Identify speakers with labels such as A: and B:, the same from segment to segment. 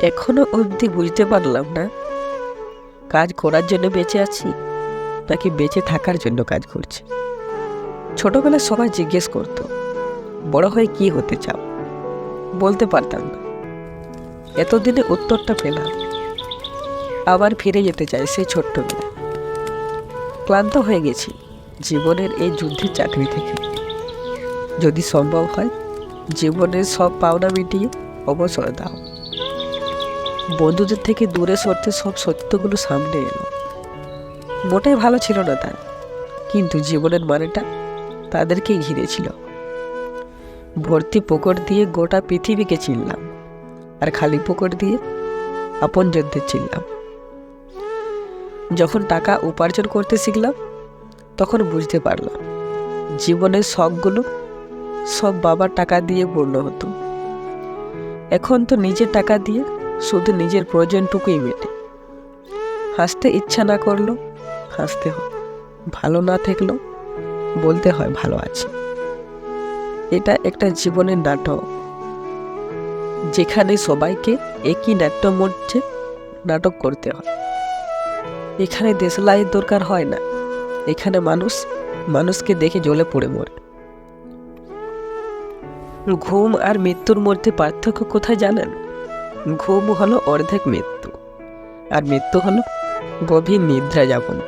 A: এখনও অবধি বুঝতে পারলাম না। কাজ করার জন্য বেঁচে আছি, নাকি বেঁচে থাকার জন্য কাজ করছি? ছোটবেলায় সবাই জিজ্ঞেস করতো, বড় হয়ে কি হতে চাও? বলতে পারতাম না। এতদিনে উত্তরটা পেলাম। আবার ফিরে যেতে চাই সেই ছোট্টবেলায়। ক্লান্ত হয়ে গেছি জীবনের এই যুদ্ধের চাকরি থেকে। যদি সম্ভব হয়, জীবনের সব পাওনা মিটিয়ে অবসর দাও। বন্ধুদের থেকে দূরে সরতে সব সত্যগুলো সামনে এলো। মোটেই ভালো ছিল না তার। কিন্তু জীবনের মানেটা তাদেরকেই ঘিরেছিল। ভর্তি পুকুর দিয়ে গোটা পৃথিবীকে চিনলাম আর খালি পুকুর দিয়ে আপন আপনজনদের চিনলাম। যখন টাকা উপার্জন করতে শিখলাম, তখন বুঝতে পারলাম জীবনের শখগুলো সব বাবার টাকা দিয়ে পূর্ণ হতো। এখন তো নিজের টাকা দিয়ে শুধু নিজের প্রয়োজনটুকুই মেটে। হাসতে ইচ্ছা না করল, হাসতে হয়। ভালো না থাকলেও বলতে হয় ভালো আছে। এটা একটা জীবনের নাটক। যেখানে সবাইকে একই নাট্য মধ্যে নাটক করতে হয়। এখানে দেশলাইয়ের দরকার হয় না। এখানে মানুষ, মানুষকে দেখে জ্বলে পড়ে মরে। ঘুম আর মৃত্যুর মধ্যে পার্থক্য কোথায় জানেন? ঘুম হলো অর্ধেক মৃত্যু। আর মৃত্যু হলো গভীর নিদ্রা যাপন।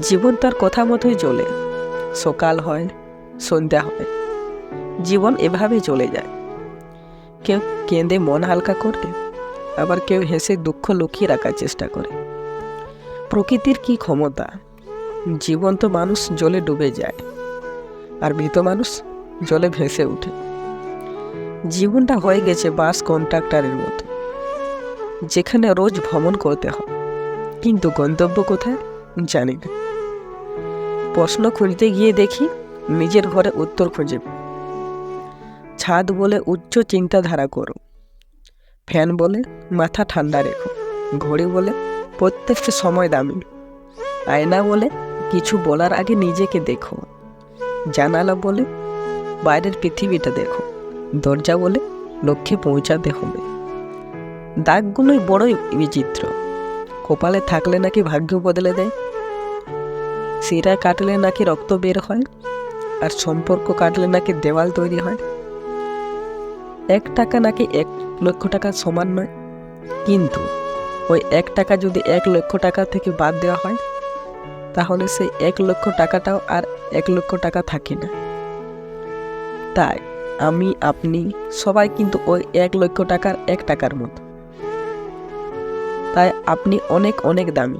A: জীবন তার কথা মতোই চলে। সকাল হয়, সন্ধ্যা হয়। জীবন এভাবেই চলে যায়। কেউ কেঁদে মন হালকা করে আবার কেউ হেসে দুঃখ লুকিয়ে রাখার চেষ্টা করে। প্রকৃতির কি ক্ষমতা? জীবন্ত মানুষ জলে ডুবে যায়, আর মৃত মানুষ জলে ভেসে ওঠে। জীবনটা হয়ে গেছে বাস কন্ট্রাক্টরের মতো। যেখানে রোজ ভ্রমণ করতে হয়। কিন্তু গন্তব্য কোথায়? জানি না। প্রশ্ন খুঁজতে গিয়ে দেখি নিজের ঘরে উত্তর খুঁজে ছাদ বলে উচ্চ চিন্তাধারা করো। ফ্যান বলে মাথা ঠান্ডা রেখো। ঘড়ি বলে প্রত্যেকটা সময় দামি আয়না বলে কিছু বলার আগে নিজেকে দেখো। জানালা বলে বাইরের পৃথিবীটা দেখো। দরজা বলে লক্ষ্যে পৌঁছাতে হবে। দাগগুলোই বড়ই বিচিত্র। কপালে থাকলে নাকি ভাগ্য বদলে দেয়। শিরা কাটলে নাকি রক্ত বের হয়। আর সম্পর্ক কাটলে নাকি দেওয়াল তৈরি হয়। এক টাকা নাকি এক লক্ষ টাকা সমান নয়। কিন্তু ওই এক টাকা যদি এক লক্ষ টাকা থেকে বাদ দেওয়া হয়, তাহলে সেই এক লক্ষ টাকাটাও আর এক লক্ষ টাকা থাকে না। তাই আমি, আপনি, সবাই কিন্তু ওই এক লক্ষ টাকার এক টাকার মতো। তাই আপনি অনেক অনেক দামি।